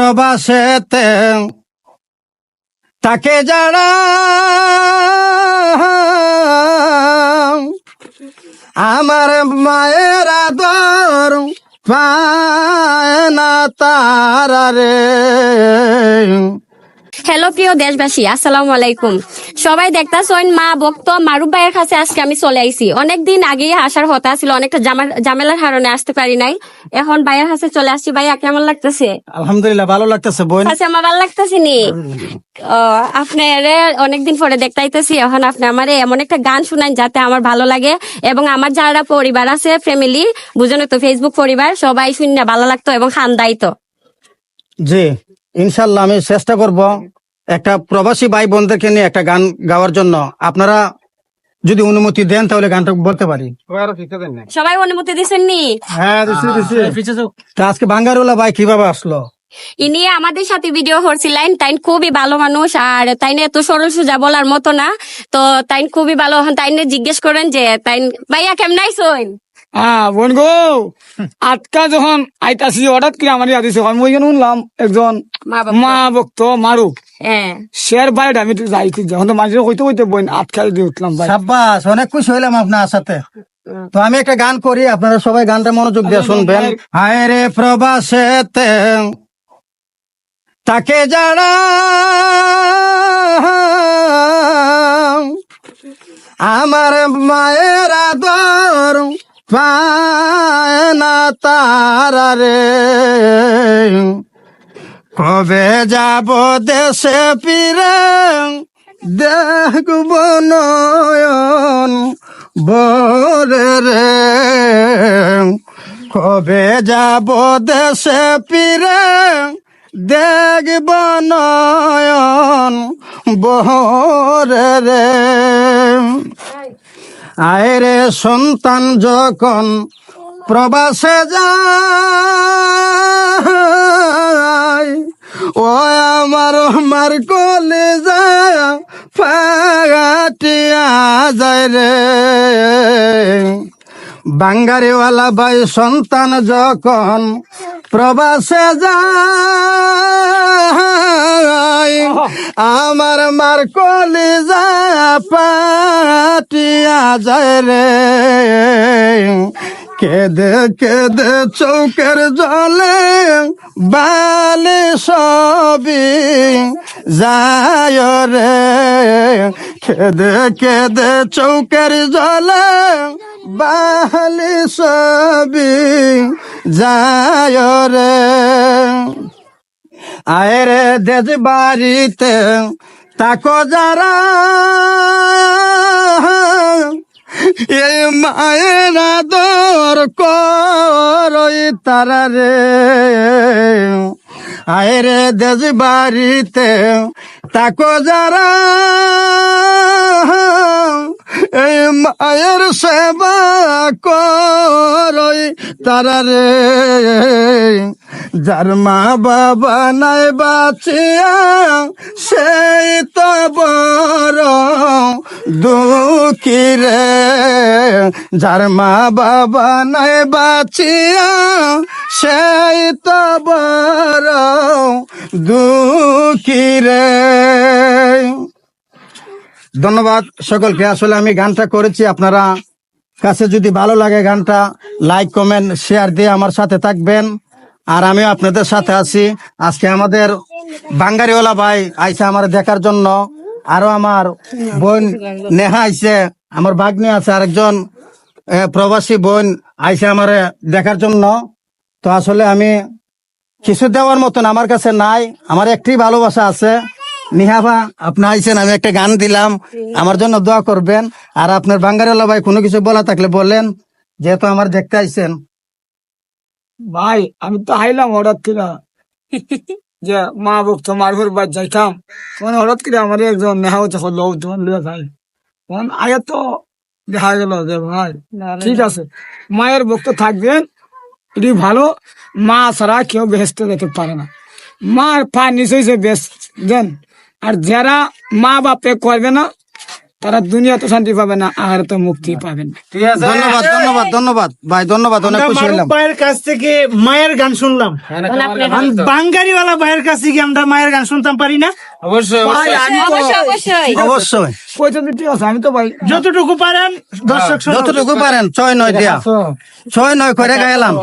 প্রবাসেতে তাকে যারা আমার মায়ের আদর পায় না তারা রে। হ্যালো প্রিয় দেশবাসী আসসালামু আলাইকুম। সবাই দেখতাছেন মা ভক্ত মারুফ ভাইয়ের কাছে আজকে আমি চলে আইছি। অনেকদিন আগে আসার কথা ছিল অনেকটা জামেলার কারণে আসতে পারি নাই। এখন ভাইয়ের কাছে চলে আসছি। ভাইয়া কেমন লাগতেছে? আলহামদুলিল্লাহ ভালো লাগতেছে বোন। কাছে আমার ভালো লাগতেছে নি? ও, আপনার অনেকদিন পরে দেখতাইতেছি। এখন আপনি আমার এমন একটা গান শুনান যাতে আমার ভালো লাগে। এবং আমার যারা পরিবার আছে ফ্যামিলি বুঝেন তো ফেসবুক পরিবার সবাই শুনে ভালো লাগতো এবং খান্দাই তো জি। ইনশাল্লাহ আমি চেষ্টা করব একটা প্রবাসী ভাই বোনদেরকে নিয়ে একটা গান গাওয়ার জন্য। আপনারা যদি অনুমতি দেন তাহলে গানটা বলতে পারি। সবাই অনুমতি দিচ্ছেন নি হ্যাঁ দিছি। দিছি তা আজকে বাঙ্গারুলা ভাই কীভাবে আসলো? ইনি আমাদের সাথে ভিডিও করছিলেন তাই খুবই ভালো মানুষ আর তাই এত সরল সোজা বলার মতো না। তো তাই খুবই ভালো তাই জিজ্ঞেস করেন যে তাই ভাইয়া কেমন আইসন? হ্যাঁ বোন গো আটকা যখন আইতাছি হঠাৎ করে আমার ইয়াদ হইছে, আমি ওইখানে শুনলাম একজন মা ভক্ত। মারু। শের বাইরে আমি তো যাইছি যখন তো মাঝে কইতে কইতে বোন আটকা দিয়ে উঠলাম সাব্বাস অনেক খুশি হইলাম আপনার সাথে। তো আমি একটা গান করি আপনারা সবাই গানটা মনোযোগ দিয়ে শুনবেন। হায় রে প্রবাসেতে তাকে যারা আমার মায়ের আদর পায় না তারা রে। কবে যাব দেশে ফিরে? দেখব নয়ন বরে রে। কবে যাব দেশে ফিরে? দেখব নয়ন বরে রে। আয়রে সন্তান যখন প্রবাসে যায়, ও আমার আমার কলে যায় ফাটিয়া যায় রে। বাঙ্গারিওয়ালা ভাই সন্তান যখন প্রবাসে যায় আমার মার কলি যা পাটিয়া যায় রে। কেদে কেদে চৌকের জলে বালি সবই যায় রে। কেদে কেদে চৌকের জলে বালি সবই যায় রে। আয় রে দেজ বাড়িতে তাকো যারা, এই মায়ের আদর করই তারা রে। আয় রে দেজ বাড়িতে তাকো যারা, এই মায়ের সেবা করই তারা রে। যার মা বাবা নাই বাঁচিয়া, সেই তো বড় দুঃখী রে। যার মা বাবা নাই বাঁচিয়া, সেই তো বড় দুঃখী রে। ধন্যবাদ সকলকে। আসলে আমি গানটা করেছি, আপনারা কাছে যদি ভালো লাগে গানটা, লাইক, কমেন্ট, শেয়ার দিয়ে আমার সাথে থাকবেন। আর আমিও আপনাদের সাথে আছি। আজকে আমাদের বাঙ্গারিওয়ালা ভাই আইসে আমার দেখার জন্য। আরও আমার বোন নেহা আইসে আমার ভাগ্নে আছে, আরেকজন প্রবাসী বোন আইসে আমার দেখার জন্য। তো আসলে আমি কিছু দেওয়ার মতন আমার কাছে নাই, আমার একটি ভালোবাসা আছে। নিহাবা আপনি আইছেন, আমি একটা গান দিলাম, আমার জন্য দোয়া করবেন। আর আপনার বাঙ্গারিওয়ালা ভাই কোনো কিছু বলা থাকলে বলেন, যেহেতু আমার দেখতে আইছেন। ভাই আমি তো হাইলাম হঠাৎ করে। যে মা ভক্ত মারুফের বাদ যাইতাম। তখন হঠাৎ করে আমার একজন নেহা হচ্ছে লোক তোমার লিয়ে যাই। তখন আগে তো দেখা গেল যে ভাই ঠিক আছে মায়ের ভক্ত থাকবেন। এটি ভালো মা ছাড়া কেউ বেহেস্তে যেতে পারে না। মার পা নিচে বেশ দেন। আর যারা মা বাপে করবে না তারা দুনিয়া তো শান্তি পাবে না আর তো মুক্তি পাবেন না। ঠিক আছে? ধন্যবাদ ধন্যবাদ ধন্যবাদ। ভাই ধন্যবাদ অনেক খুশি হইলাম ভাইয়ের কাছ থেকে মায়ের গান শুনলাম। বাঙ্গারিওয়ালা ভাইয়ের কাছে কি আমরা মায়ের গান শুনতাম পারি না? অবশ্যই আমি অবশ্যই অবশ্যই। অবশ্যই। পঁয়ষট্টি ঠিক আছে আমি তো ভাই যতটুকু পারেন দর্শক যতটুকু পারেন ছয় নয় দিয়া। ছয় নয় করে গাইলাম।